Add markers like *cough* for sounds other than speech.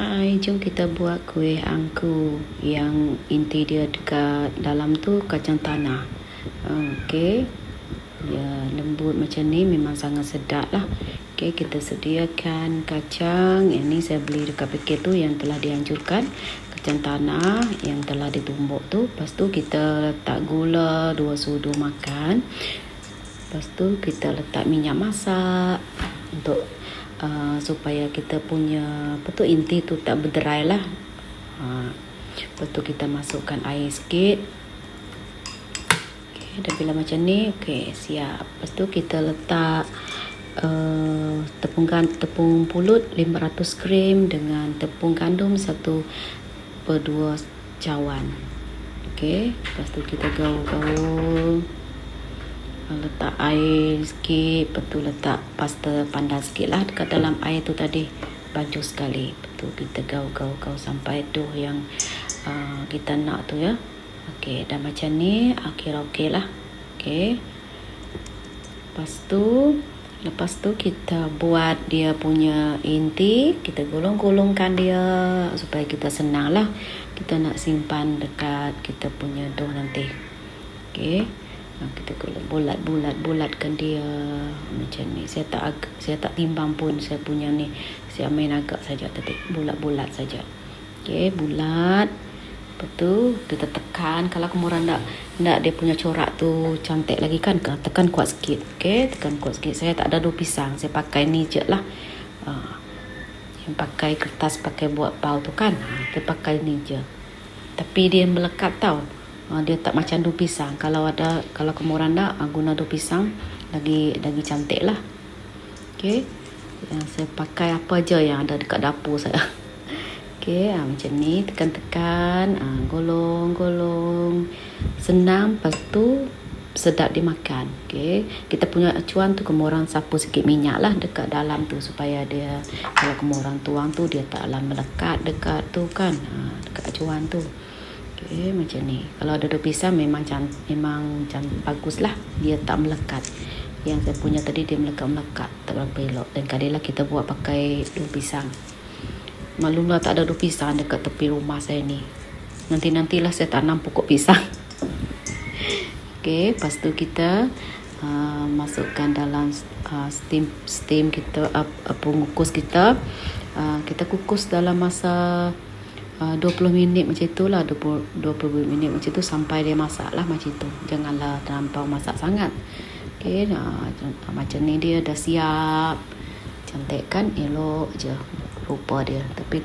Hai, jom kita buat kuih angku yang inti dia dekat dalam tu kacang tanah. Okey. Ya, lembut macam ni memang sangat sedap lah. Okey, kita sediakan kacang. Yang ni saya beli dekat paket tu yang telah dihancurkan. Kacang tanah yang telah ditumbuk tu. Lepas tu kita letak gula dua sudu makan. Lepas tu kita letak minyak masak untuk uh, supaya kita punya tu inti tu tak berderai lah. Uh, lepas tu kita masukkan air sikit. Okay, dah bila macam ni, okay, siap. Lepas tu kita letak uh, tepung gan tepung pulut 500 gram dengan tepung gandum 1 per 2 cawan. Okay, lepas tu kita gaul-gaul letak air sikit lepas tu letak pasta pandan sikit lah dekat dalam air tu tadi. Baju sekali. Lepas tu kita gaul-gaul-gaul sampai tu yang uh, kita nak tu ya. Ok dah macam ni akhir ok lah. Ok lepas tu lepas tu kita buat dia punya inti. Kita gulung-gulungkan dia supaya kita senang lah. Kita nak simpan dekat kita punya dough nanti. Ok Ha, kita kena bulat-bulat bulatkan dia. Macam ni. Saya tak saya tak timbang pun saya punya ni. Saya main agak saja tadi bulat-bulat saja. Okey bulat. Betul kita tekan. Kalau kemuran nak nak dia punya corak tu cantik lagi kan tekan kuat sikit. Okey tekan kuat sikit. Saya tak ada dua pisang. Saya pakai ni je lah. Ha. yang pakai kertas pakai buat pau tu kan. Ha, saya pakai ni je. Tapi dia melekat tau uh, dia tak macam du pisang. Kalau ada kalau kamu randa uh, guna du pisang. Lagi lagi cantik lah. Okay yang saya pakai apa aja yang ada dekat dapur saya. *laughs* Okay uh, macam ni. Tekan-tekan uh, golong-golong senang lepas tu sedap dimakan. Okay kita punya acuan tu kamu orang sapu sikit minyak lah dekat dalam tu supaya dia kalau kamu orang tuang tu dia taklah melekat dekat tu kan. Uh, dekat acuan tu Okey, macam ni. Kalau ada dua pisang memang can, memang can, bagus lah. Dia tak melekat. Yang saya punya tadi dia melekat-melekat. Tak berapa elok. Dan kadilah kita buat pakai dua pisang. Maklumlah tak ada dua pisang dekat tepi rumah saya ni. Nanti-nantilah saya tanam pokok pisang. *laughs* Okey, lepas tu kita uh, masukkan dalam uh, steam steam kita uh, pengukus kita. Uh, kita kukus dalam masa 20 ah, minit macam itulah 20 20 minit macam tu sampai dia masak lah macam tu. Janganlah terlampau masak sangat. Okey nah macam ni dia dah siap. Cantik kan elok je rupa dia. Tapi